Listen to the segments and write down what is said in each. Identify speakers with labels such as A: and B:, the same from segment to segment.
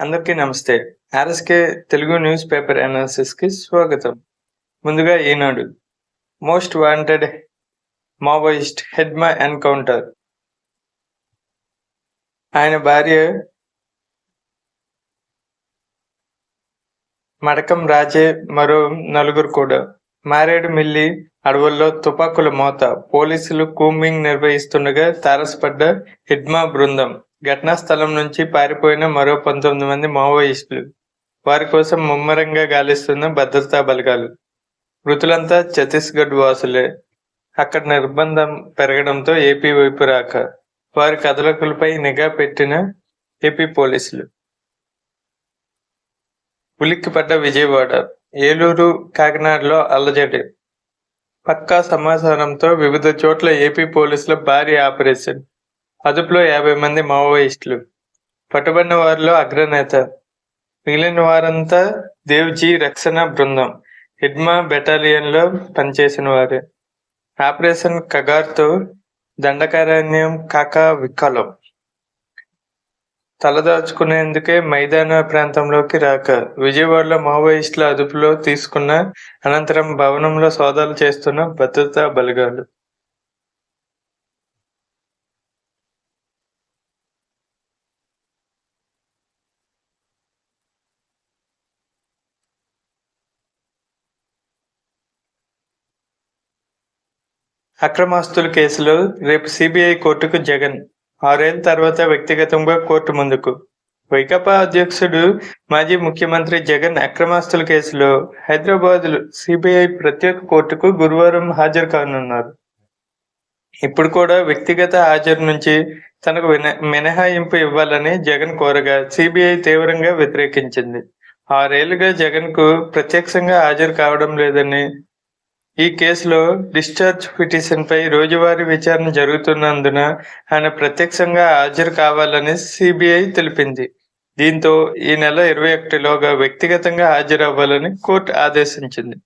A: అందరికీ నమస్తే. RSK Telugu news paper అనాలిసిస్కి స్వాగతం. ముందుగా Eenadu. Most wanted Maoist Hidma encounter. ఆయన భార్య మడకం రాజే మరో నలుగురు కూడా. మారేడు మిల్లి అడవుల్లో తుపాకుల మోత. పోలీసులు కూంబింగ్ నిర్వహిస్తుండగా తారసపడ్డ హిడ్మా బృందం. ఘటనా స్థలం నుంచి పారిపోయిన మరో పంతొమ్మిది మంది మావోయిస్టులు. వారి కోసం ముమ్మరంగా గాలిస్తున్న భద్రతా బలగాలు. మృతులంతా ఛత్తీస్గఢ్ వాసులే. అక్కడ నిర్బంధం పెరగడంతో ఏపీ వైపు రాక. వారి కదలికలపై నిఘా పెట్టిన ఏపీ పోలీసులు. ఉలిక్కిపడ్డ విజయవాడ ఏలూరు కాకినాడలో అల్లజడి. పక్కా సమాచారంతో వివిధ చోట్ల ఏపీ పోలీసుల భారీ ఆపరేషన్. అదుపులో యాభై మంది మావోయిస్టులు. పట్టుబడిన వారిలో అగ్రనేత. మిగిలిన వారంతా దేవ్జీ రక్షణ బృందం. హిడ్మా బెటాలియన్లో పనిచేసిన వారే. ఆపరేషన్ కగార్తో దండకారణ్యం కాకా విక్కలం తలదాచుకునేందుకే మైదాన ప్రాంతంలోకి రాక విజయవాడలో మావోయిస్టుల అదుపులో తీసుకున్న అనంతరం భవనంలో సోదాలు చేస్తున్న భద్రతా బలగాలు. అక్రమాస్తుల కేసులో రేపు సిబిఐ కోర్టుకు జగన్. ఆరేళ్ళ తర్వాత వ్యక్తిగతంగా కోర్టు ముందుకు. వైకాపా అధ్యక్షుడు మాజీ ముఖ్యమంత్రి జగన్ అక్రమాస్తుల కేసులో హైదరాబాద్ సిబిఐ ప్రత్యేక కోర్టుకు గురువారం హాజరు కానున్నారు. ఇప్పుడు కూడా వ్యక్తిగత హాజరు నుంచి తనకు మినహాయింపు ఇవ్వాలని జగన్ కోరగా సిబిఐ తీవ్రంగా వ్యతిరేకించింది. ఆరేళ్ళుగా జగన్కు ప్రత్యక్షంగా హాజరు కావడం లేదని ఈ కేసులో డిశ్చార్జ్ పిటిషన్ పై రోజువారీ విచారణ జరుగుతున్నందున ఆయన ప్రత్యక్షంగా హాజరు కావాలని సిబిఐ తెలిపింది. దీంతో ఈ నెల ఇరవై ఒకటిలోగా వ్యక్తిగతంగా హాజరవ్వాలని కోర్టు ఆదేశించింది.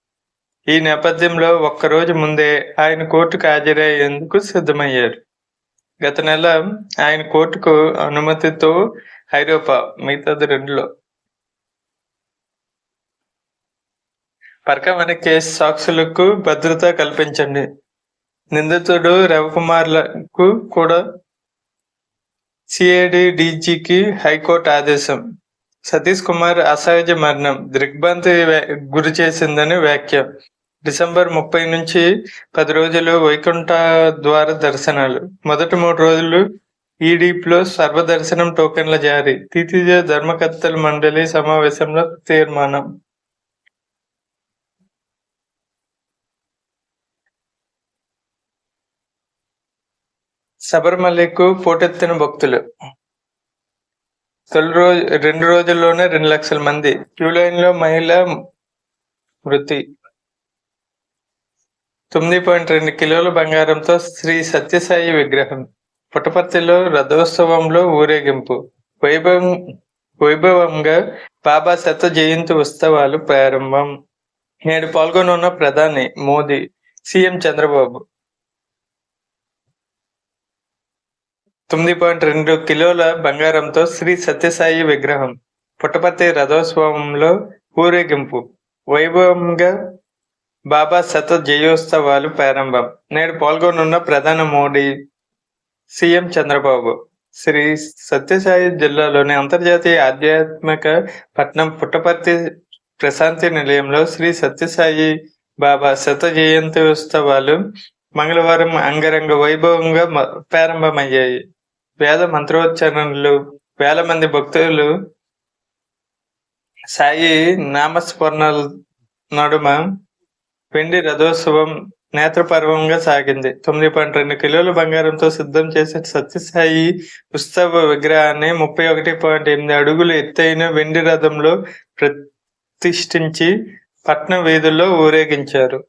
A: ఈ నేపథ్యంలో ఒక్కరోజు ముందే ఆయన కోర్టుకు హాజరయ్యేందుకు సిద్ధమయ్యారు. గత నెల ఆయన కోర్టుకు అనుమతితో ఐరోపా మిగతాది రెండులో పరకమనే కేసు సాక్షులకు భద్రత కల్పించండి. నిందితుడు రవికుమార్లకు కూడా సిఐడి డీజీకి హైకోర్టు ఆదేశం. సతీష్ కుమార్ అసహజ మరణం. దిగ్భ్రాంతి గురి చేసిందని వ్యాఖ్య. డిసెంబర్ ముప్పై నుంచి పది రోజులు వైకుంఠ ద్వార దర్శనాలు. మొదటి మూడు రోజులు ఈడీప్లో సర్వదర్శనం టోకెన్ల జారీ. తితిజ ధర్మకర్తల మండలి సమావేశంలో తీర్మానం. శబరిమలకు పోటెత్తిన భక్తులు. తొలి రోజు రెండు రోజుల్లోనే రెండు లక్షల మంది. క్యూ లైన్లో మహిళ మృతి. తొమ్మిది పాయింట్ రెండు కిలోల బంగారంతో శ్రీ సత్యసాయి విగ్రహం. పుట్టపర్తిలో రథోత్సవంలో ఊరేగింపు. వైభవం వైభవంగా బాబా శత జయంతి ఉత్సవాలు ప్రారంభం. నేడు పాల్గొనున్న ప్రధాని మోదీ సీఎం చంద్రబాబు. తొమ్మిది పాయింట్ రెండు కిలోల బంగారంతో శ్రీ సత్యసాయి విగ్రహం. పుట్టపర్తి రథోత్సవంలో ఊరేగింపు. వైభవంగా బాబా శత జయోత్సవాలు ప్రారంభం. నేడు పాల్గొనున్న ప్రధాని మోడీ సీఎం చంద్రబాబు. శ్రీ సత్యసాయి జిల్లాలోని అంతర్జాతీయ ఆధ్యాత్మిక పట్నం పుట్టపర్తి ప్రశాంతి నిలయంలో శ్రీ సత్యసాయి బాబా శత జయంతి ఉత్సవాలు మంగళవారం అంగరంగ వైభవంగా ప్రారంభమయ్యాయి. వేద మంత్రోచ్చారణలు వేల మంది భక్తులు సాయి నామస్మరణల నడుమ వెండి రథోత్సవం నేత్రపర్వంగా సాగింది. తొమ్మిది పాయింట్ రెండు కిలోల బంగారంతో సిద్ధం చేసిన సత్యసాయి ఉత్సవ విగ్రహాన్ని ముప్పై ఒకటి పాయింట్ ఎనిమిది అడుగులు ఎత్తైన వెండి రథంలో ప్రతిష్ఠించి పట్నం వీధుల్లో ఊరేగించారు.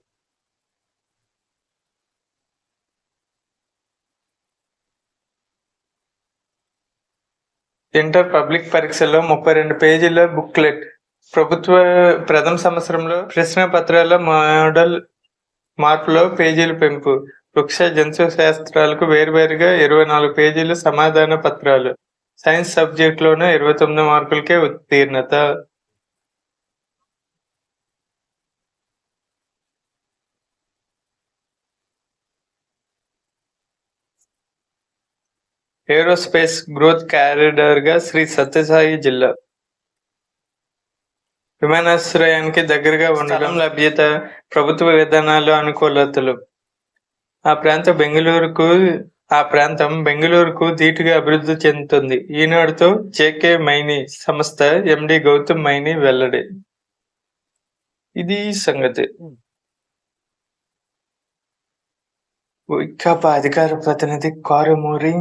A: ఇంటర్ పబ్లిక్ పరీక్షల్లో ముప్పై రెండు పేజీల బుక్లెట్. ప్రభుత్వ ప్రథమ సంవత్సరంలో ప్రశ్న పత్రాల మోడల్ మార్పులో పేజీల పెంపు. వృక్ష జంతు శాస్త్రాలకు వేరువేరుగా ఇరవై నాలుగు పేజీలు సమాధాన పత్రాలు. సైన్స్ సబ్జెక్టులోనూ ఇరవై తొమ్మిది మార్కులకే ఉత్తీర్ణత. ఏరోస్పేస్ గ్రోత్ క్యారిడర్గా శ్రీ సత్యసాయి జిల్లా. విమానాశ్రయానికి దగ్గరగా ఉండడం లభ్యత ప్రభుత్వ విధానాలు అనుకూలతలు. ఆ ప్రాంత బెంగళూరుకు ఆ ప్రాంతం బెంగళూరుకు ధీటుగా అభివృద్ధి చెందుతుంది. ఈనాడుతో జేకే మైని సంస్థ ఎండి గౌతమ్ మైని వెల్లడి. ఇది సంగతి. వైకాపా అధికార ప్రతినిధి కారుమూరి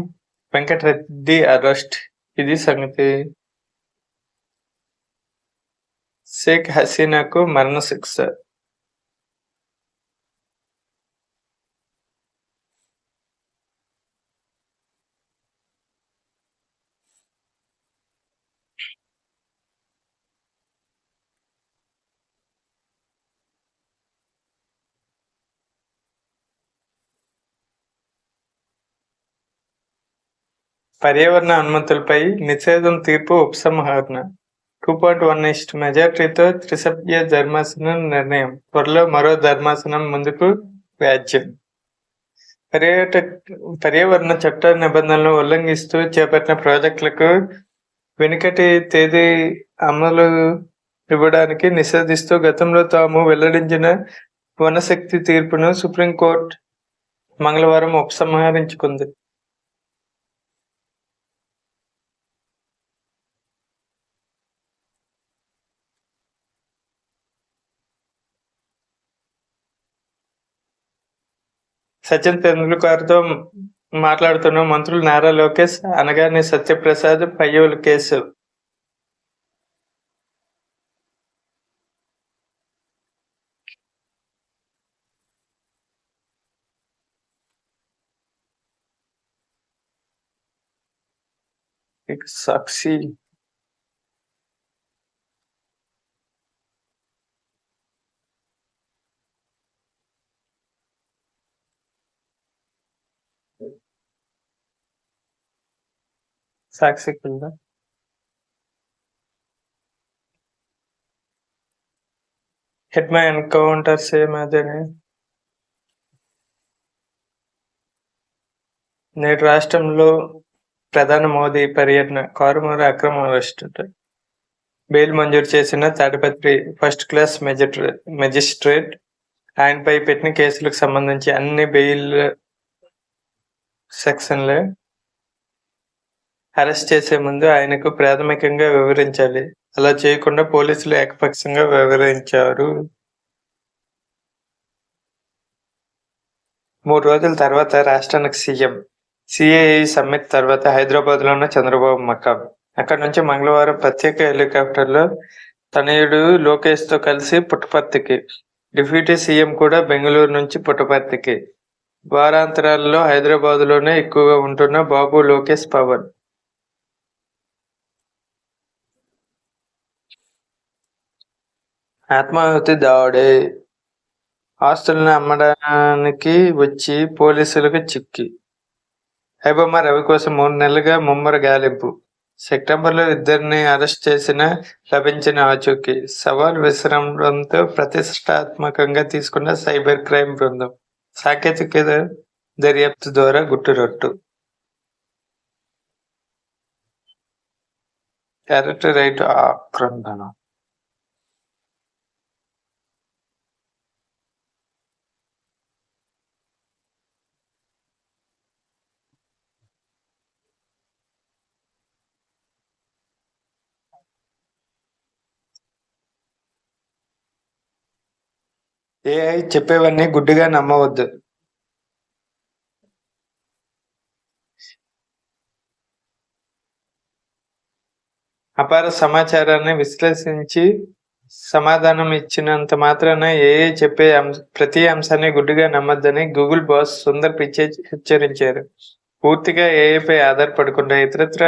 A: వెంకటరెడ్డి అరెస్ట్. ఇది సంగతి. షేక్ హసీనాకు మరణశిక్ష. పర్యావరణ అనుమతులపై నిషేధం తీర్పు ఉపసంహరణ. టూ పాయింట్ వన్ ఇస్ట్ మెజార్టీతో త్రిసభ్య ధర్మాసనం నిర్ణయం. త్వరలో మరో ధర్మాసనం ముందుకు వ్యాజ్యం. పర్యాటక పర్యావరణ చట్ట నిబంధనలు ఉల్లంఘిస్తూ చేపట్టిన ప్రాజెక్టులకు వెనుకటి తేదీ అమలు ఇవ్వడానికి నిషేధిస్తూ గతంలో తాము వెల్లడించిన వనశక్తి తీర్పును సుప్రీంకోర్టు మంగళవారం ఉపసంహరించుకుంది. సచిన్ తెండూల్కర్తో మాట్లాడుతున్న మంత్రులు నారా లోకేష్ అనగానే సత్యప్రసాద్ పయ్యూల్ కేసు సాక్షి సాక్షి కింద హిట్ మై ఎన్కౌంటర్ సేమ్ అదేనే నేడు రాష్ట్రంలో ప్రధాని మోదీ పర్యటన కారుమూర అక్రమ అరెస్టు బెయిల్ మంజూరు చేసిన తాడిపత్రి ఫస్ట్ క్లాస్ మెజిస్ట్రేట్. ఆయనపై పెట్టిన కేసులకు సంబంధించి అన్ని బెయిల్ సెక్షన్లే. అరెస్ట్ చేసే ముందు ఆయనకు ప్రాథమికంగా వివరించాలి. అలా చేయకుండా పోలీసులు ఏకపక్షంగా వివరించారు. మూడు రోజుల తర్వాత రాష్ట్రానికి సీఎం. సిఐఐ సమ్మిట్ తర్వాత హైదరాబాద్లో ఉన్న చంద్రబాబు మకాం. అక్కడ నుంచి మంగళవారం ప్రత్యేక హెలికాప్టర్లో తనయుడు లోకేష్తో కలిసి పుట్టపర్తికి డిప్యూటీ సీఎం కూడా బెంగళూరు నుంచి పుట్టపర్తికి. వారాంతరాల్లో హైదరాబాద్లోనే ఎక్కువగా ఉంటున్న బాబు లోకేష్ పవన్. ఆత్మాహుతి దావుడే. ఆస్తులను అమ్మడానికి వచ్చి పోలీసులకు చిక్కి. హైబమ్మ రవి కోసం మూడు నెలలుగా ముమ్మర గాలింపు. సెప్టెంబర్లో ఇద్దరిని అరెస్ట్ చేసిన లభించిన ఆచూకీ. సవాల్ విశ్రమంతో ప్రతిష్టాత్మకంగా తీసుకున్న సైబర్ క్రైమ్ బృందం. సాంకేతిక దర్యాప్తు ద్వారా గుట్టురొట్టు క్యారెక్టర్ రైట్ ఆక్రందన ఏఐ చెప్పేవన్నీ గుడ్డిగా నమ్మవద్దు. అపార సమాచారాన్ని విశ్లేషించి సమాధానం ఇచ్చినంత మాత్రాన ఏఐ చెప్పే ప్రతి అంశాన్ని గుడ్డిగా నమ్మద్దని గూగుల్ బాస్ సుందర్ పిచ్చే హెచ్చరించారు. పూర్తిగా ఏఐపై ఆధారపడకుండా ఇతరత్ర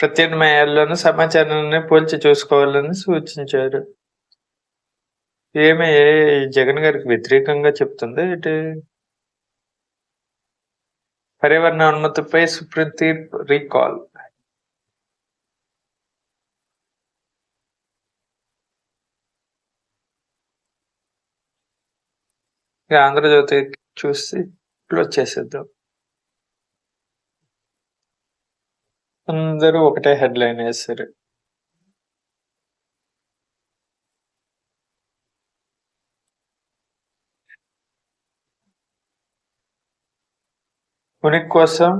A: ప్రత్యామ్నాయాల్లోనూ సమాచారాన్ని పోల్చి చూసుకోవాలని సూచించారు. ఏమే జగన్ గారికి వ్యతిరేకంగా చెప్తుంది? ఇటు పర్యావరణ అనుమతిపై సుప్రీం తీర్పు రీకాల్. ఆంధ్రజ్యోతి చూసి క్లోజ్ చేసేద్దాం. అందరూ ఒకటే హెడ్లైన్ వేస్తారు ఉనికి కోసం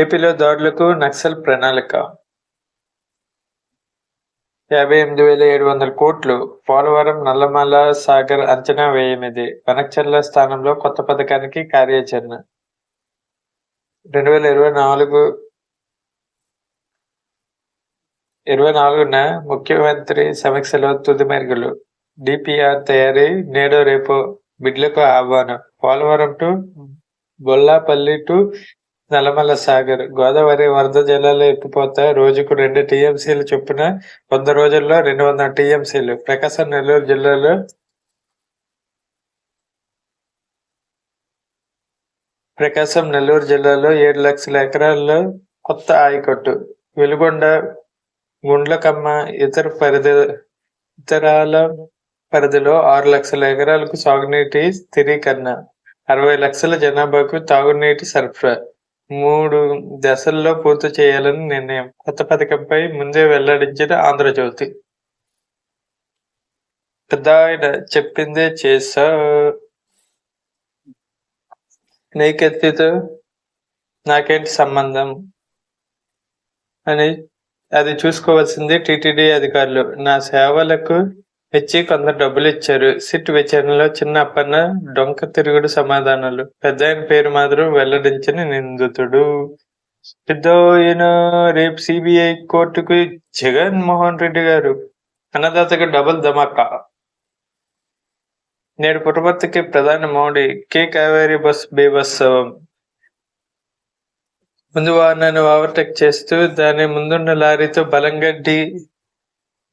A: ఏపీలో దాడులకు నక్సల్ ప్రణాళిక. యాభై ఎనిమిది వేల ఏడు వందల కోట్లు పోలవరం నల్లమల సాగర్ అంచనా వ్యయమిది. వెనక్చర్ల స్థానంలో కొత్త పథకానికి కార్యాచరణ. రెండు వేల ఇరవై నాలుగు ఇరవై నాలుగున ముఖ్యమంత్రి సమీక్షలో తుది మెరుగులు. డిపిఆర్ తయారీ నేడు రేపు బిడ్లకు ఆహ్వానం. Polavaram to Bollapalli to Nallamalla Sagar. Godavari వరద జలాలు ఎత్తిపోతా రోజుకు రెండు టీఎంసీలు చొప్పున వంద రోజుల్లో రెండు వందల టీఎంసీలు. ప్రకాశం నెల్లూరు జిల్లాలో ప్రకాశం నెల్లూరు జిల్లాలో ఏడు లక్షల ఎకరాల్లో కొత్త ఆయకట్టు. వెలుగొండ గుండ్లకమ్మ ఇతర పరిధి ఇతరాల పరిధిలో ఆరు లక్షల ఎకరాలకు సాగునీటి స్థిరీకరణ. అరవై లక్షల జనాభాకు తాగునీటి సరఫరా. మూడు దశల్లో పూర్తి చేయాలని నిర్ణయం. కొత్త పథకంపై ముందే వెల్లడించిన ఆంధ్రజ్యోతి. పెద్ద ఆయన చెప్పిందే చేసా. నీకెత్తితో నాకేంటి సంబంధం? అని అది చూసుకోవాల్సింది టీటీడీ అధికారులు. నా సేవలకు ఇచ్చి కొంత డబ్బులు ఇచ్చారు. సిట్ విచారణలో చిన్న అప్పన్న డొంక తిరుగుడు సమాధానాలు. పెద్ద పేరు మాత్రం వెల్లడించని నిందితుడు. పెద్ద రేపు సిబిఐ కోర్టుకు జగన్మోహన్ రెడ్డి గారు. అన్నదాతకు డబుల్ ధమాకా. నేడు పుట్టపర్తికి ప్రధాని మోడీ కే కావేరీ బస్ బీభత్సవం. ముందు వాహనాన్ని ఓవర్టేక్ చేస్తూ దాని ముందున్న లారీతో బలంగా ఢీ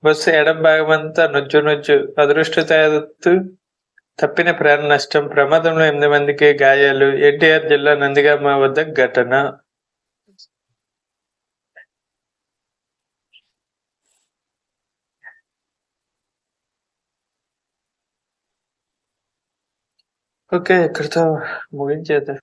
A: బస్సు ఎడం భాగమంతా నొజ్జు నొజ్జు అదృష్టతూ తప్పిన ప్రాణ నష్టం ప్రమాదంలో ఎనిమిది మందికి గాయాలు. ఎన్టీఆర్ జిల్లా నందిగామ వద్ద ఘటన. ఓకే ఇక్కడితో ముగించేద్దాం.